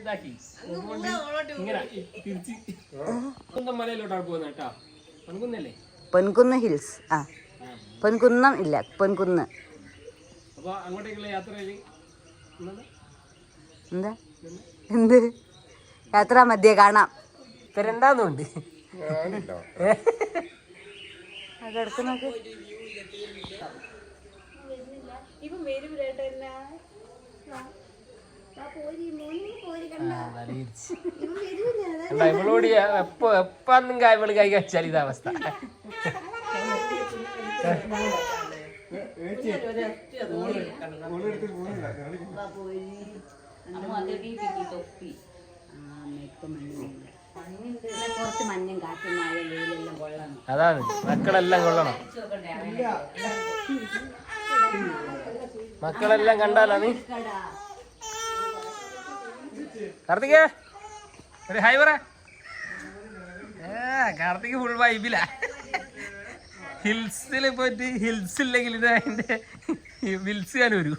ഇതാക്കി. ഇങ്ങനെ തിരിച്ച് സ്വന്തം മലയിലോട്ടാണ് പോകുന്നത് കേട്ടോ പണിക്കുന്നല്ലേ പൊൻകുന്ന് ഹിൽസ്. ആ. പൊൻകുന്നം ഇല്ല പൊൻകുന്ന്. അപ്പൊ അങ്ങോട്ടേക്കുള്ള എന്താ? എന്ത്? യാത്ര മധ്യ കാണാം. രണ്ടാന്നുണ്ട് കാണില്ല അത് എടുത്ത് നോക്ക്. ഇവളോട് എപ്പോ എപ്പാന്നും ഇവൾ കൈ കച്ചാൽ ഇത് അവസ്ഥ. അതാണ്. മക്കളെല്ലാം കൊള്ളണം. മക്കളെല്ലാം കണ്ടാലാണ് നീ? കാർത്തിക? ഒരു ഹായ് പറ. കാർത്തിക് ഫുൾ വൈബില ഹിൽസിൽ പോയിട്ട് ഹിൽസ് ഇല്ലെങ്കിൽ ഇത് അതിന്റെ വിൽസ് ഞാൻ വരൂ.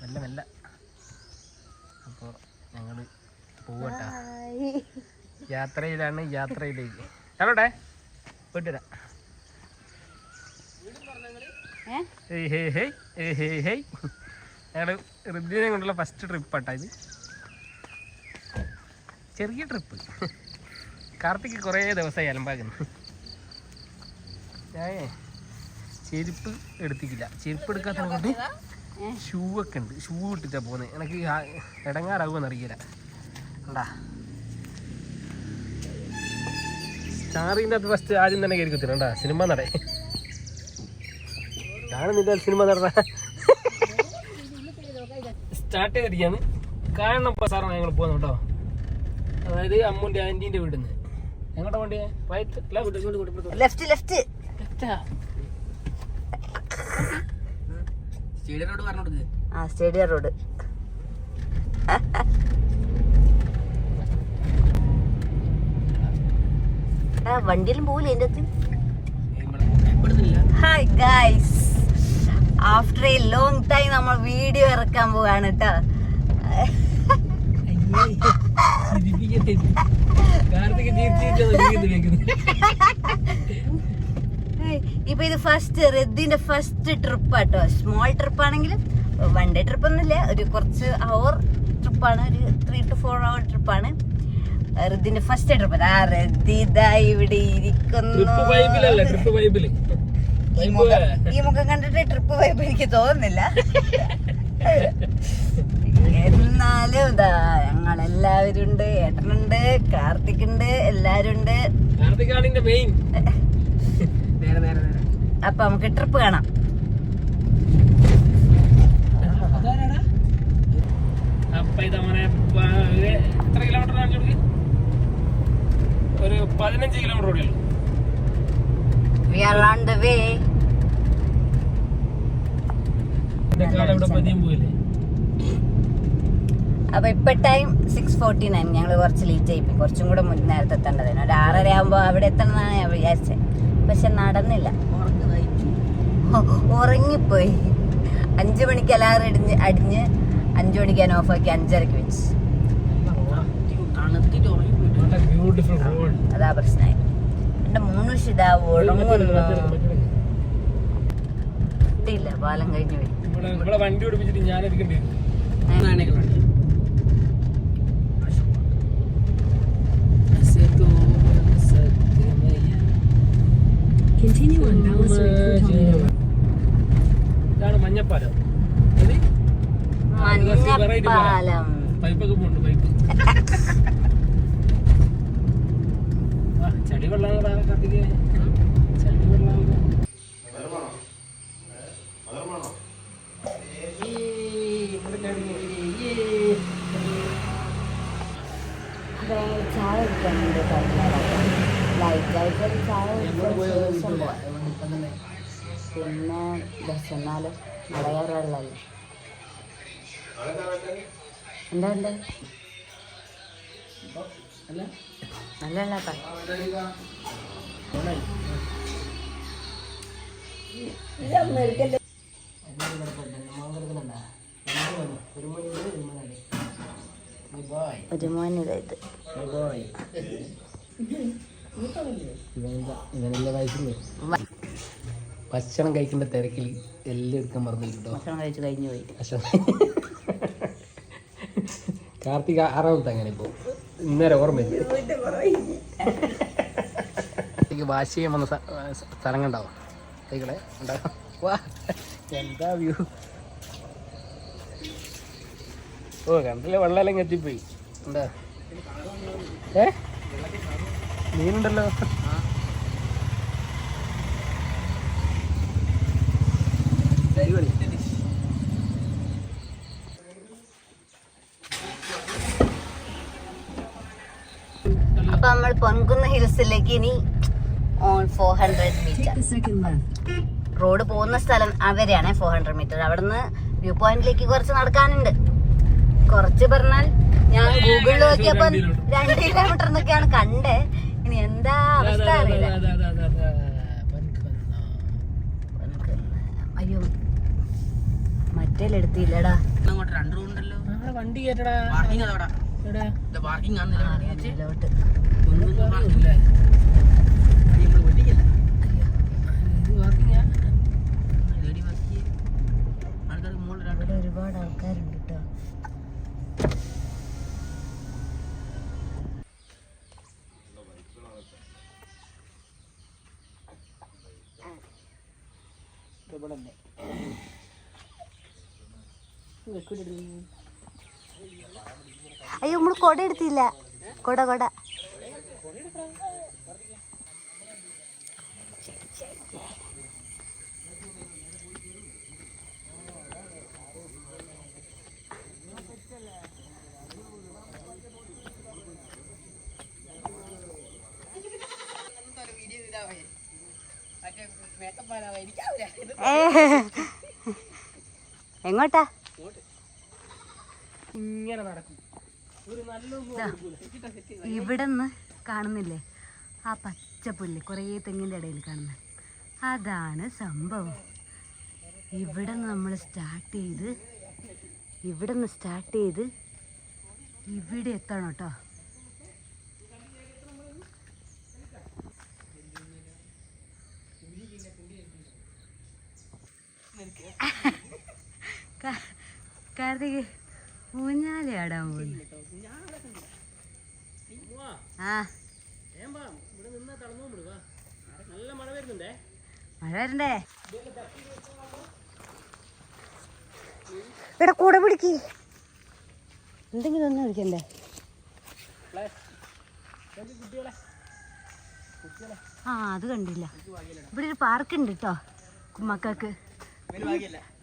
മെല്ലെ മെല്ലെ. അപ്പോൾ ഞങ്ങൾ പോവട്ടാ. യാത്രയിലാണ് യാത്രയിലേക്ക്. ഹലോട്ടെ പോയിട്ട് വരാം. ഞങ്ങൾ ഋദ്വിനെ കൊണ്ടുള്ള ഫസ്റ്റ് ട്രിപ്പ് ആട്ടാ ഇത്. ചെറിയ ട്രിപ്പ് കാർത്തിക്ക് കുറേ ദിവസമായി അലമ്പാക്കുന്നു. ഞാൻ ചെരുപ്പ് എടുത്തിക്കില്ല ചെരുപ്പ് എടുക്കാത്ത കൊണ്ട് ഷൂ ഒക്കെ ഉണ്ട്. ഷൂ ഇട്ടിട്ടാ പോകുന്നത് എനിക്ക് ഇടങ്ങാറാകുമെന്ന് അറിയില്ല. കണ്ടാ? സ്റ്റാറിന്റെ അത് ഫസ്റ്റ് ആദ്യം തന്നെ കയറി കുത്തിരണ്ടാ സിനിമ നട ഞാൻ നിന്റെ സിനിമ നടന്ന. സ്റ്റാർട്ട് ചെയ്തിരിക്കാണ്. കാരണം സാറാണ് ഞങ്ങൾ പോകുന്നത് കേട്ടോ. അതായത് അമ്മുന്റെ ആന്റീന്റെ വീട്ടിൽ നിന്ന് ഞങ്ങളുടെ വണ്ടിയെ right left left stadium road പറഞ്ഞു ആ സ്റ്റേഡിയം റോഡ് ആ വണ്ടിയിലും പോകില്ല എന്റെ അകത്ത്? Hi guys after a long time നമ്മൾ വീഡിയോ ഇറക്കാൻ പോവാണ് കേട്ടോ ഇപ്പൊ ഇത് first റെദ്ദിന്റെ first trip auto small trip ആണെങ്കിലും വൺ ഡേ ട്രിപ്പ് ഒന്നുമില്ല. ഒരു കുറച്ച് അവർ ട്രിപ്പാണ് ഒരു ത്രീ ടു ഫോർ അവർ ട്രിപ്പാണ് റെദ്ദിന്റെ ഫസ്റ്റ് ട്രിപ്പ് ആ ഇതാ ഇവിടെ ഇരിക്കുന്നു. ഈ മുഖം ഈ മുഖം കണ്ടിട്ട് ട്രിപ്പ് പോയപ്പോ എനിക്ക് തോന്നുന്നില്ല. എന്നാലും ഇതാ ഞങ്ങളെല്ലാവരും ഉണ്ട്. ഏട്ടനുണ്ട് കാർത്തിക് ഉണ്ട്. എല്ലാരും ഉണ്ട് അപ്പൊ നമുക്ക് ട്രിപ്പ് കാണാം. എത്ര കിലോമീറ്റർ ഒരു പതിനഞ്ച് കിലോമീറ്റർ കൂടെ ഉള്ളൂ. We are on the way അപ്പൊ ഇപ്പൊ ടൈം സിക്സ് ഫോർട്ടി നയൻ ഞങ്ങൾ കുറച്ച് ലേറ്റ് ആയിപ്പോയി കുറച്ചും കൂടെ മുൻ നേരത്തെ എത്തേണ്ടതിന് ഒരു ആറര ആകുമ്പോ അവിടെ എത്തണമെന്നാണ് ഞാൻ വിചാരിച്ചത് പക്ഷെ നടന്നില്ല. ഉറങ്ങിപ്പോയി. അഞ്ചു മണിക്ക് അലാറം ഇടിഞ്ഞ് അടിഞ്ഞ് അഞ്ചു മണിക്ക് ഞാൻ ഓഫാക്കി അഞ്ചരക്ക് വെച്ച്. ബ്യൂട്ടിഫുൾ റോഡ് അതാ പ്രശ്നമായി എന്റെ മൂന്ന് ഇതാ ഉറങ്ങുന്നു ഇല്ല പാലം കഴിഞ്ഞു വണ്ടി ഓടിപ്പിച്ചിട്ട് ഞാൻ Continue on Ballaster Road Toledo. ഇതാണ് മഞ്ഞപ്പാലം. മഞ്ഞപ്പാലം. പൈപ്പൊക്കെ പോണ്ട് പൈപ്പ്. ചളി വെള്ളം കത്തിക്ക് ചളി വെള്ളം ചായ കുടിക്കാനുണ്ട് ലൈറ്റായിട്ട് ചായ. പിന്നെ ബസ് എന്നാലും നടയാറുള്ളല്ലേ എന്താ എന്താ അല്ല? നല്ല വെള്ളാട്ടാ ഒരു മോനിതാ ഇത് ഇവനെല്ലാം വയസ്സില്ലേ ഭക്ഷണം കഴിക്കേണ്ട തിരക്കിൽ എല്ലാം എടുക്കാൻ ഭക്ഷണം കഴിച്ചു കഴിഞ്ഞു പോയി. ഭക്ഷണം. കാർത്തിക ആറാമത്തെ അങ്ങനെ ഇപ്പോൾ ഇന്നേരം ഓർമ്മയില്ല. ചെയ്യാൻ വന്ന സ്ഥലങ്ങൾ ഉണ്ടാവും വാ. എന്താ വ്യൂ? ഓ കണ്ടില്ല വെള്ളമെല്ലാം എത്തിപ്പോയി എന്താ? ഏ? മീനുണ്ടല്ലോ. അപ്പൊ നമ്മൾ പൊൻകുന്ന് ഹിൽസിലേക്ക് ഇനി on four hundred metre. Road പോകുന്ന സ്ഥലം അവരെയാണ് ഫോർ ഹൺഡ്രഡ് മീറ്റർ അവിടുന്ന് വ്യൂ പോയിന്റിലേക്ക് കുറച്ച് നടക്കാനുണ്ട്. കുറച്ച് പറഞ്ഞാൽ ഞാൻ ഗൂഗിളിൽ നോക്കിയപ്പോ രണ്ട് കിലോമീറ്റർ എന്നൊക്കെയാണ് കണ്ടേ. ഇനി എന്താ അവസ്ഥ അറിയില്ല. അയ്യോ. മറ്റേലെടുത്തില്ലടാ വണ്ടി കേട്ടടാ ഇവിടെ ഒരുപാട് ആൾക്കാരുണ്ട് കേട്ടോ ഇവിടല്ലേ? അയ്യോ നമ്മൾ കൊട എടുത്തില്ല. കൊട കൊട. എങ്ങോട്ടാ? ഇങ്ങനെ നടക്കും. ഇവിടെ നിന്ന് കാണുന്നില്ലേ? ആ പച്ച പുല്ല് കുറേ തെങ്ങിന്റെ ഇടയിൽ കാണുന്നത് അതാണ് സംഭവം. ഇവിടെ നിന്ന് നമ്മൾ സ്റ്റാർട്ട് ചെയ്ത് ഇവിടെ നിന്ന് സ്റ്റാർട്ട് ചെയ്ത് ഇവിടെ എത്തണം കേട്ടോ. കാർത്തിക് ഊഞ്ഞാലേ ആടാൻ പോകുന്നു ആ ഇവിടെ നിന്നാ തളർന്നു വിടുക നല്ല മഴ വരണ്ടേ? ഇവിടെ കൂടെ പിടിക്ക്. എന്തെങ്കിലും ഒന്നും പിടിക്കണ്ടേ ആ അത് കണ്ടില്ല. ഇവിടെ ഒരു പാർക്ക് ഉണ്ട് കേട്ടോ മക്കൾക്ക്.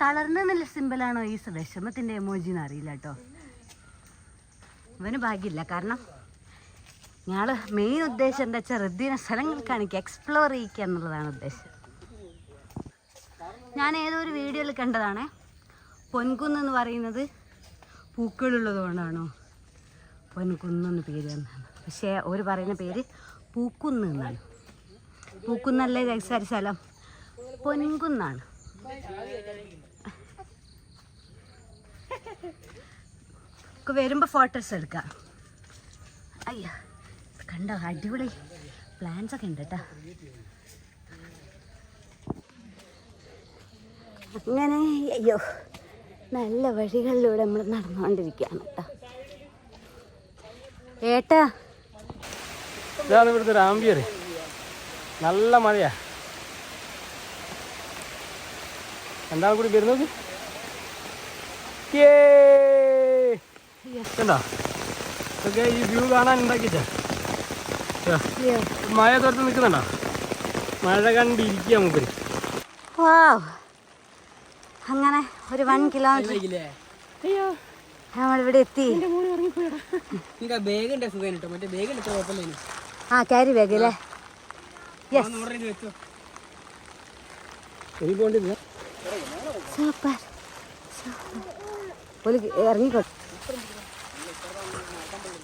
തളർന്നെന്നുള്ള സിമ്പലാണോ ഈ വിഷമത്തിന്റെ എമോജി എന്ന് അറിയില്ല കേട്ടോ ഇവന് ഭാഗ്യമില്ല കാരണം ഞങ്ങൾ മെയിൻ ഉദ്ദേശം എന്താ വെച്ചാൽ ഋദ്ദിനെ സ്ഥലങ്ങൾ കാണിക്കുക എക്സ്പ്ലോർ ചെയ്യിക്കുക എന്നുള്ളതാണ് ഉദ്ദേശം. ഞാൻ ഏതോ ഒരു വീഡിയോയിൽ കണ്ടതാണ്. പൊൻകുന്ന് എന്ന് പറയുന്നത് പൂക്കളുള്ളത് കൊണ്ടാണോ? പൊൻകുന്നെന്ന് പേര് എന്നാണ്. പക്ഷേ അവർ പറയുന്ന പേര് പൂക്കുന്ന് എന്നാണ്. പൂക്കുന്നല്ലേ രക്ഷാരി സ്ഥലം? പൊൻകുന്നാണ്. വരുമ്പോൾ ഫോട്ടോസ് എടുക്കാം. അയ്യോ. കണ്ടോ? അടിപൊളി പ്ലാൻസ് ഒക്കെ ഉണ്ട് കേട്ടോ അങ്ങനെ അയ്യോ നല്ല വഴികളിലൂടെ നമ്മൾ നടന്നുകൊണ്ടിരിക്കുകയാണ് കേട്ടോ ഏട്ടാ. ഇതാണ് ഇവിടുത്തെ ഒരു ആംബിയർ നല്ല മഴയാ. എന്താണ് കൂടി വരുന്നത് കണ്ടോ? ഈ വ്യൂ കാണാൻ ഉണ്ടാക്കിച്ച മഴ തുറത്ത് നിൽക്കുന്നുണ്ടോ? മഴ കണ്ടിരിക്കുക നമുക്ക് അങ്ങനെ ഒരു വൺ കിലോമീറ്റർ. നമ്മളിവിടെ എത്തി. ബാഗ് ഉണ്ട് സുഖം കേട്ടോ മറ്റേ ബാഗ് ഉണ്ട് കുഴപ്പമില്ല ആ ക്യാരി ബാഗ് അല്ലേ സൂപ്പർ ഒരു ഇറങ്ങിക്കോ നമ്മളപ്പോൾ മേ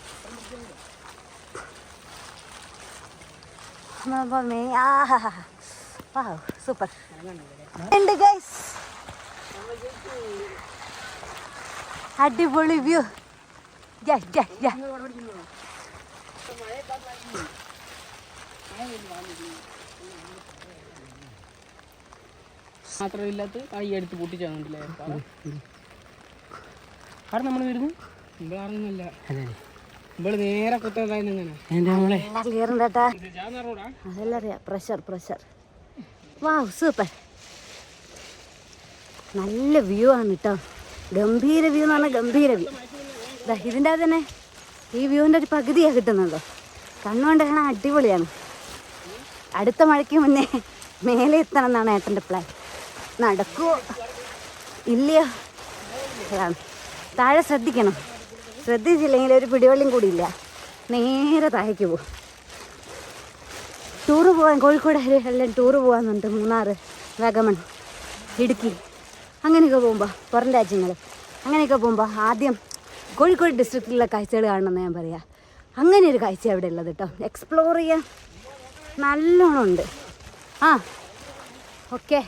ആ സൂപ്പർ ഉണ്ട് ഗൈസ് അടിപൊളി വ്യൂ മാത്രമില്ലാത്ത കൈ എടുത്ത് പൊട്ടിച്ചാണല്ലേ അവിടെ നമ്മൾ വരുന്നു. ഇവിടെ അറിയുന്നില്ല ഇവിടെ നേരെ അതെല്ലാം അറിയാം പ്രഷർ പ്രഷർ സൂപ്പർ നല്ല വ്യൂ ആണ് കേട്ടോ ഗംഭീര വ്യൂ എന്ന് പറഞ്ഞാൽ ഗംഭീര വ്യൂ ഇതാ ഇതിന്റെ അത് തന്നെ ഈ വ്യൂവിന്റെ ഒരു പകുതിയാണ് കിട്ടുന്നുണ്ടോ കണ്ണുകൊണ്ട് കാണാൻ അടിപൊളിയാണ്. അടുത്ത മഴയ്ക്ക് മുന്നേ മേലെ എത്തണം എന്നാണ് ഏട്ടന്റെ പ്ലാൻ നടക്കുമോ ഇല്ലയോ? താഴെ ശ്രദ്ധിക്കണം. ശ്രദ്ധിച്ചില്ലെങ്കിൽ ഒരു പിടിവള്ളിയും കൂടി ഇല്ല നേരെ താഴേക്ക് പോകും ടൂറ് പോകാൻ കോഴിക്കോട് എല്ലാം ടൂറ് പോകാമെന്നുണ്ട് മൂന്നാർ വാഗമൺ ഇടുക്കി. അങ്ങനെയൊക്കെ പോകുമ്പോൾ പുറം രാജ്യങ്ങൾ അങ്ങനെയൊക്കെ പോകുമ്പോൾ ആദ്യം കോഴിക്കോട് ഡിസ്ട്രിക്റ്റിലുള്ള കാഴ്ചകൾ കാണണമെന്ന് ഞാൻ പറയാം. അങ്ങനെ ഒരു കാഴ്ച അവിടെ ഉള്ളത് കേട്ടോ എക്സ്പ്ലോർ ചെയ്യാൻ നല്ലോണം ഉണ്ട്. ആ ഓക്കെ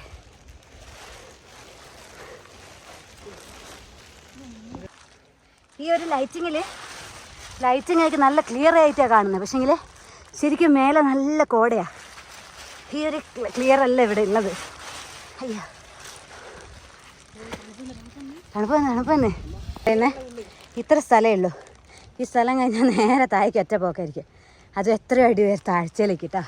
ഈ ഒരു ലൈറ്റിങ്ങിൽ ലൈറ്റിംഗ് ആയിട്ട് നല്ല ക്ലിയർ ആയിട്ടാണ് കാണുന്നത് പക്ഷേങ്കിൽ ശരിക്കും മേലെ നല്ല കോടയാണ് ഈ ഒരു ക്ലിയർ അല്ല ഇവിടെ ഉള്ളത് അയ്യോ. തണുപ്പ് തണുപ്പ് തന്നെ പിന്നെ ഇത്ര സ്ഥലമേ ഉള്ളൂ. ഈ സ്ഥലം കഴിഞ്ഞാൽ നേരെ താഴേക്ക് ഒറ്റ പോക്കായിരിക്കും. അത് എത്ര അടി വരെ താഴ്ചയിലേക്ക് കേട്ടോ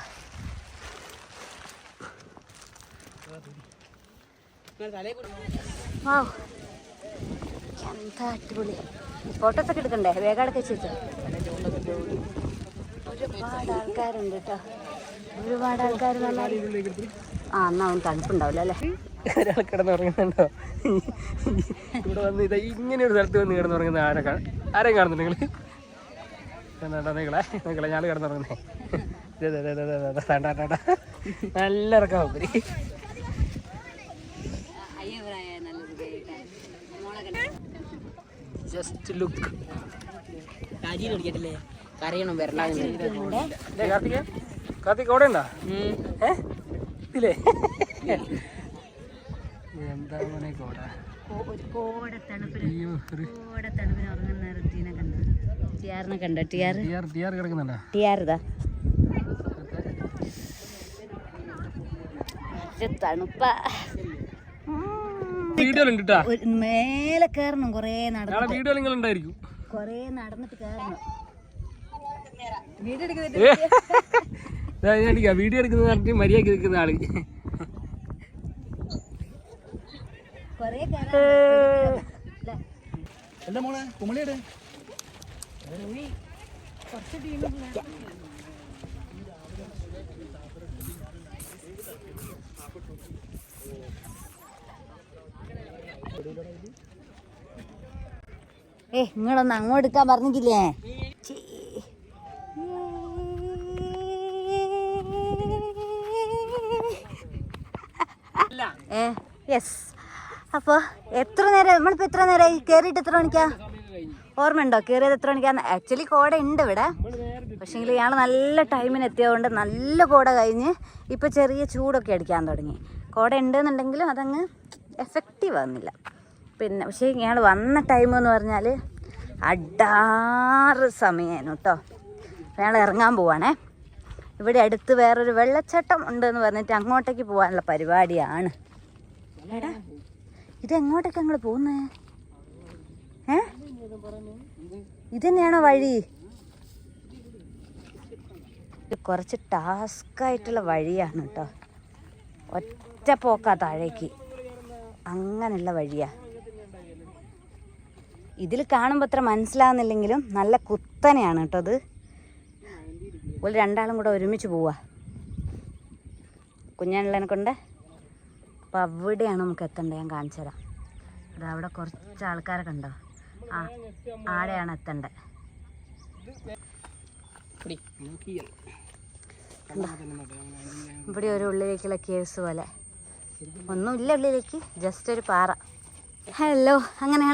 എന്താ അടിപൊളി. ഫോട്ടോസ് ഒക്കെ എടുക്കണ്ടേ വേഗം അടക്കി ചോദിച്ചോ ഒരുപാട് ആൾക്കാരുണ്ട് കേട്ടോ ഒരുപാട് ആൾക്കാർ ആ എന്നാ അവൻ തണുപ്പുണ്ടാവില്ല അല്ലേ ഒരാൾ കിടന്നുറങ്ങുന്നുണ്ടോ വന്ന് ഇതാ ഇങ്ങനെ ഒരു സ്ഥലത്ത് വന്ന് കിടന്നുറങ്ങുന്ന ആരെ ആരെയും കാണുന്നുണ്ട് കണ്ടോ നിങ്ങളെ നിങ്ങളെ ഞാൻ കിടന്നുറങ്ങുന്നേ. നല്ല ഇറക്കാം ജസ്റ്റ് ലുക്ക് കരയണം വരണം കാർത്തിക അവിടെ ഉണ്ടോ? ഇതിലേ എന്താ മോനെ കോട? തണുപ്പ. മേലെ കയറണം കുറേ നടന്നു നാളെ വീഡിയോ നിങ്ങൾ ഉണ്ടായിരിക്കും. കുറേ നടന്നിട്ട് കയറണം വീഡിയോ എടുക്കുന്ന മര്യാദയ്ക്ക് നിൽക്കുന്ന ആൾ. എന്റെ മോളെ കുമളിയുടെ ഏ നിങ്ങളൊന്ന് അങ്ങോട്ട് എടുക്കാൻ പറഞ്ഞിട്ടില്ലേ. ഏ യെസ് അപ്പോൾ എത്ര നേരം നമ്മളിപ്പോൾ എത്ര നേരമായി കയറിയിട്ട് എത്ര മണിക്കാ? ഓർമ്മയുണ്ടോ? കയറിയത് എത്ര മണിക്കാന്ന് ആക്ച്വലി കോട ഉണ്ട് ഇവിടെ. പക്ഷേങ്കിൽ ഇയാൾ നല്ല ടൈമിന് എത്തിയതുകൊണ്ട് നല്ല കോട കഴിഞ്ഞ് ഇപ്പോൾ ചെറിയ ചൂടൊക്കെ അടിക്കാൻ തുടങ്ങി. കോട ഉണ്ടെന്നുണ്ടെങ്കിലും അതങ്ങ് എഫക്റ്റീവ് ആവുന്നില്ല. പിന്നെ പക്ഷേ ഞങ്ങൾ വന്ന ടൈം എന്ന് പറഞ്ഞാൽ അഡാറ് സമയമായിരുന്നു കേട്ടോ ഞങ്ങൾ ഇറങ്ങാൻ പോവാണേ. ഇവിടെ അടുത്ത് വേറൊരു വെള്ളച്ചാട്ടം ഉണ്ടെന്ന് പറഞ്ഞിട്ട് അങ്ങോട്ടേക്ക് പോകാനുള്ള പരിപാടിയാണ്. എടാ ഇത് എങ്ങോട്ടേക്ക് ഞങ്ങൾ പോകുന്നത് ഏ? ഇത് തന്നെയാണോ വഴി കുറച്ച് ടാസ്ക് ആയിട്ടുള്ള വഴിയാണ് കേട്ടോ ഒറ്റ പോക്കാ താഴേക്ക്. അങ്ങനെയുള്ള വഴിയാ. ഇതിൽ കാണുമ്പോൾ അത്ര മനസ്സിലാകുന്നില്ലെങ്കിലും നല്ല കുത്തനെയാണ് കേട്ടോ അത്. ഒരു രണ്ടാളും കൂടെ ഒരുമിച്ച് പോവാ. കുഞ്ഞാനുള്ളതിനെ കൊണ്ട്. അപ്പോൾ അവിടെയാണ് നമുക്ക് എത്തേണ്ടത്. ഞാൻ കാണിച്ചു തരാം. അത് അവിടെ കുറച്ച് ആൾക്കാരെ കണ്ടോ? ആ ആടെയാണ് എത്തേണ്ടത്? ഇവിടെ ഒരു ഉള്ളിലേക്കുള്ള കേസ് പോലെ. ഒന്നുമില്ല ഉള്ളിലേക്ക് ജസ്റ്റ് ഒരു പാറ. ഹലോ അങ്ങനെ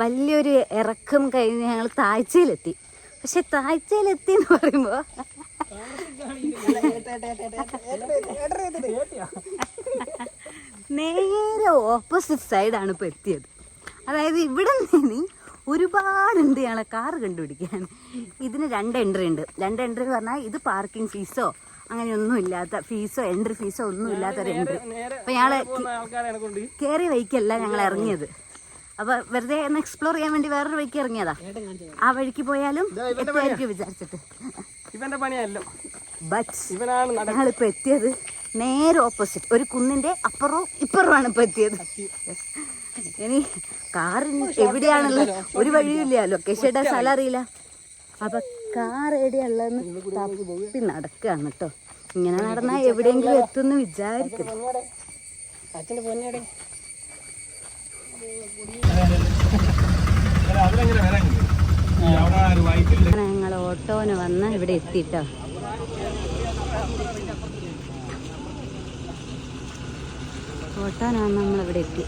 വലിയൊരു ഇറക്കം കഴിഞ്ഞ് ഞങ്ങൾ താഴ്ചയിലെത്തി. പക്ഷെ താഴ്ചയിലെത്തി എന്ന് പറയുമ്പോ നേരെ ഓപ്പോസിറ്റ് സൈഡാണ് ഇപ്പൊ എത്തിയത്. അതായത് ഇവിടെ നിന്ന് ഒരുപാട് എന്ത് ചെയ്യണം? കാറ് കണ്ടുപിടിക്കാൻ. ഇതിന് രണ്ട് എൻട്രി ഉണ്ട്. രണ്ട് എൻട്രി എന്ന് പറഞ്ഞാൽ ഇത് പാർക്കിംഗ് ഫീസോ അങ്ങനെയൊന്നും ഇല്ലാത്ത ഫീസോ എൻട്രി ഫീസോ ഒന്നും ഇല്ലാത്തൊരു എൻട്രി നേരെ അപ്പൊ ഞങ്ങൾ കയറി വൈക്കല്ല ഞങ്ങൾ ഇറങ്ങിയത്. അപ്പൊ വെറുതെ ഒന്ന് എക്സ്പ്ലോർ ചെയ്യാൻ വേണ്ടി വേറൊരു വഴിക്ക് ഇറങ്ങിയതാ. ആ വഴിക്ക് പോയാലും എത്തുമായിരിക്കും വിചാരിച്ചിട്ട്. ഇവന്റെ പണിയല്ലോ. ബട്ട് ഞങ്ങളിപ്പോ എത്തിയത് നേരെ ഓപ്പോസിറ്റ് ഒരു കുന്നിന്റെ അപ്പുറവും ഇപ്പുറമാണ് ഇപ്പൊ എത്തിയത്. ഇനി കാറിന് എവിടെയാണുള്ളത്? ഒരു വഴിയില്ല ലൊക്കേഷൻ ഇടാൻ സ്ഥലം അറിയില്ല. അപ്പൊ കാർ എവിടെയാണ് തപ്പി നടക്കുകയാണ് കേട്ടോ ഇങ്ങനെ നടന്നാൽ എവിടെയെങ്കിലും എത്തുമെന്ന് വിചാരിക്കും അച്ഛന്റെ പൊന്നേടെ അതിലെങ്ങനെ വരാൻ അവിടെ ഒരു വൈക്കില്ല അങ്ങനെ ഞങ്ങൾ ഓട്ടോന് വന്ന് ഇവിടെ എത്തിട്ടോ. ഓട്ടോനാണ് നമ്മളിവിടെ എത്തി.